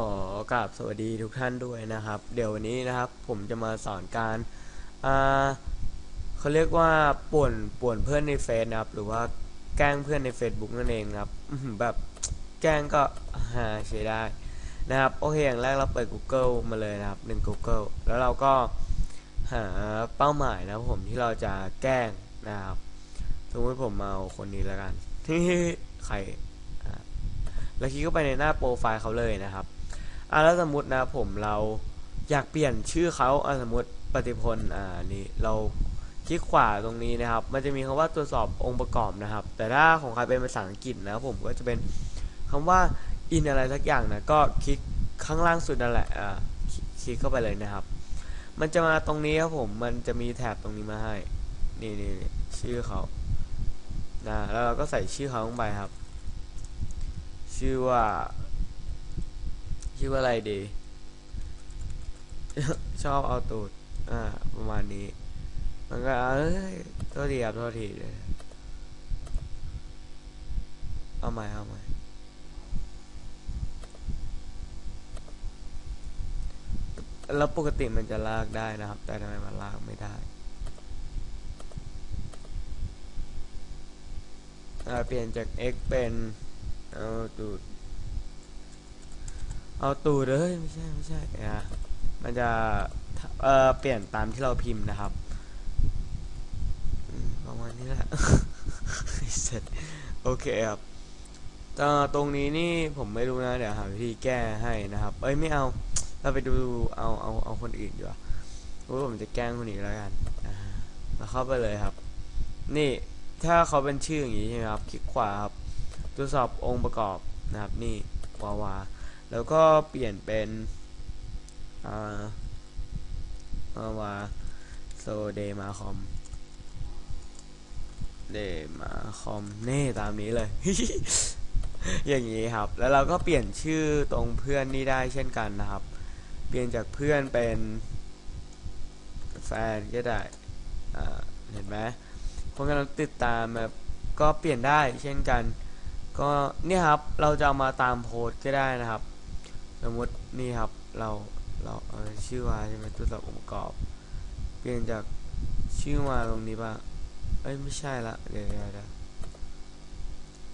ขอกราบสวัสดีทุกท่านด้วยนะครับ เดี๋ยววันนี้นะครับผมจะมาสอนการเขาเรียกว่าป่วนป่วนเพื่อนในเฟซนะครับ หรือว่าแกล้งเพื่อนใน Facebook นั่นเองนะครับแบบแกล้งก็ฮาใช้ได้นะครับโอเคอย่างแรกเราเปิด Google มาเลยนะครับหนึ่ง Google แล้วเราก็หาเป้าหมายนะผมที่เราจะแกล้งนะครับสมมติผมเอาคนนี้แล้วกันใครแล้วคลิกเข้าไปในหน้าโปรไฟล์เขาเลยนะครับ อ่าแล้วสมมตินะผมเราอยากเปลี่ยนชื่อเขาอ่าสมมติปฏิพลอ่านี่เราคลิกขวาตรงนี้นะครับ มันจะมีคำว่าตรวจสอบองค์ประกอบนะครับ แต่ถ้าของใครเป็นภาษาอังกฤษนะผมก็จะเป็นคำว่า in อะไรสักอย่างนะก็คลิกข้างล่างสุดนั่นแหละอ่าคลิกเข้าไปเลยนะครับ มันจะมาตรงนี้ครับผมมันจะมีแถบตรงนี้มาให้นี่นี่นี่ชื่อเขานะแล้วเราก็ใส่ชื่อเขาลงไปครับ ชื่อว่า ชื่อว่าอะไรดี ชอบเอาตูด อ่า ประมาณนี้ มันก็เอ้ยโทษทีครับโทษทีเลยเอาใหม่เอาใหม่แล้วปกติมันจะลากได้นะครับ แต่ทำไมมันลากไม่ได้อ่าเปลี่ยนจาก x เป็น เอาตูด เอาตูดเลยไม่ใช่ไม่ใช่อะมันจะเอ่อเปลี่ยนตามที่เราพิมพ์นะครับประมาณนี้แหละเสร็จโอเคครับตตรงนี้นี่ผมไม่รู้นะเดี๋ยวหาวิธีแก้ให้นะครับ เอ้ยไม่เอา เราไปดูเอาเอาเอาคนอื่นดีกว่าว่าผมจะแกล้งคนอื่นแล้วกันอ่าเราเข้าไปเลยครับ นี่ถ้าเขาเป็นชื่ออย่างนี้ใช่ไหมครับคลิกขวาครับตรวจสอบองค์ประกอบนะครับ นี่วาวา แล้วก็เปลี่ยนเป็นอ่าวาวาโซเดมาคอมเดมาคอมเน่ตามนี้เลย อย่างนี้ครับ แล้วเราก็เปลี่ยนชื่อตรงเพื่อนนี่ได้เช่นกันนะครับ เปลี่ยนจากเพื่อนเป็นแฟนก็ได้เห็นไหมเพราะงั้นเราติดตามแบบก็เปลี่ยนได้เช่นกัน ก็เนี่ยครับเราจะเอามาตามโพสก็ได้นะครับ สมมตินี่ครับเราเราเอาชื่อมาใช่ไหมตัวสอบองค์ประกอบ เปลี่ยนจากชื่อมาตรงนี้ป่ะเอ้ยไม่ใช่ละเดี๋ยวเดี๋ยว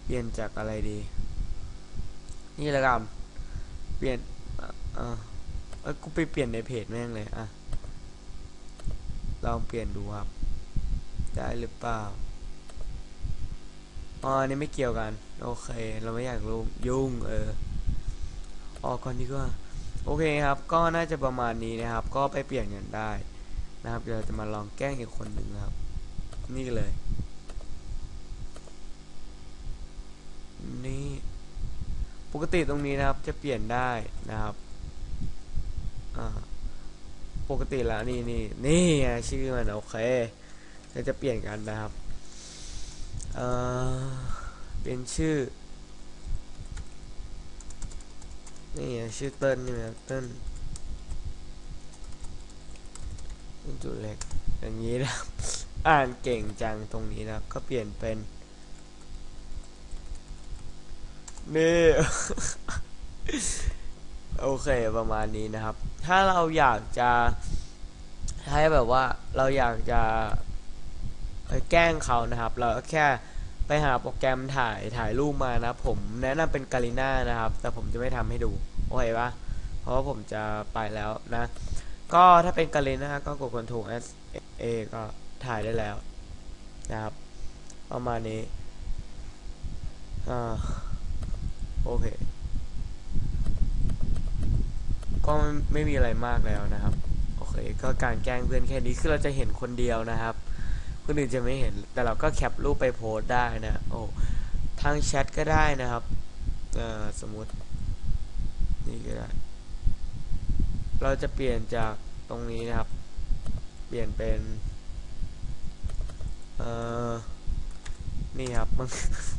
เปลี่ยนจากอะไรดี นี่ละกันเปลี่ยนอะอะเอ้ยกูไปเปลี่ยนในเพจแม่งเลยอะลองเปลี่ยนดูครับ ได้หรือเปล่าอ๋ออันนี้ไม่เกี่ยวกัน โอเค เราไม่อยากรู้ยุ่งเออ ออกก่อนดีกว่า โอเคครับ ก็น่าจะประมาณนี้นะครับ ก็ไปเปลี่ยนกันได้นะครับเดี๋ยวเราจะมาลองแกล้งอีกคนหนึ่งครับ นี่เลย นี่ ปกติตรงนี้นะครับจะเปลี่ยนได้นะครับ อ่า ปกติแล้วนี่นี่นี่ไงชื่อมันโอเคเราจะเปลี่ยนกันนะครับ เอ่อ เป็นชื่อ นี่ชื่อเติ้ลใช่ไหมเติ้ลจุดเล็กอย่างนี้นะอ่านเก่งจังตรงนี้นะก็เปลี่ยนเป็นนี่ โอเคประมาณนี้นะครับ ถ้าเราอยากจะให้แบบว่าเราอยากจะแกล้งเขานะครับ เราแค่ ไปหาโปรแกรมถ่ายถ่ายรูปมานะผมแนะนำเป็นกาลิน่านะครับ แต่ผมจะไม่ทำให้ดูโอเคปะเพราะว่าผมจะไปแล้วนะ ก็ถ้าเป็นกาลิน่าก็กด Ctrl S A ก็ถ่ายได้แล้วนะครับประมาณนี้อ่าโอเคก็ไม่มีอะไรมากแล้วนะครับ โอเค ก็การแกล้งเพื่อนแค่นี้คือเราจะเห็นคนเดียวนะครับ คนอื่นจะไม่เห็น แต่เราก็แคปรูปไปโพสได้นะโอ้ทางแชทก็ได้นะครับสมมตินี่ก็ได้ เราจะเปลี่ยนจากตรงนี้นะครับ เปลี่ยนเป็นเอ่อนี่ครับมัน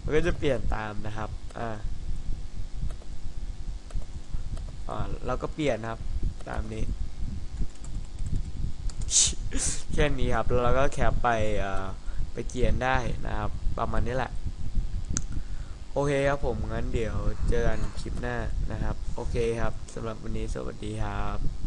มันก็จะเปลี่ยนตามนะครับอ่าอ่าเราก็เปลี่ยนครับตามนี้ แค่นี้ครับแล้วเราก็แคปไปไปเกียนได้นะครับ ประมาณนี้แหละ โอเคครับผมงั้นเดี๋ยวเจอกันคลิปหน้านะครับ โอเคครับสำหรับวันนี้สวัสดีครับ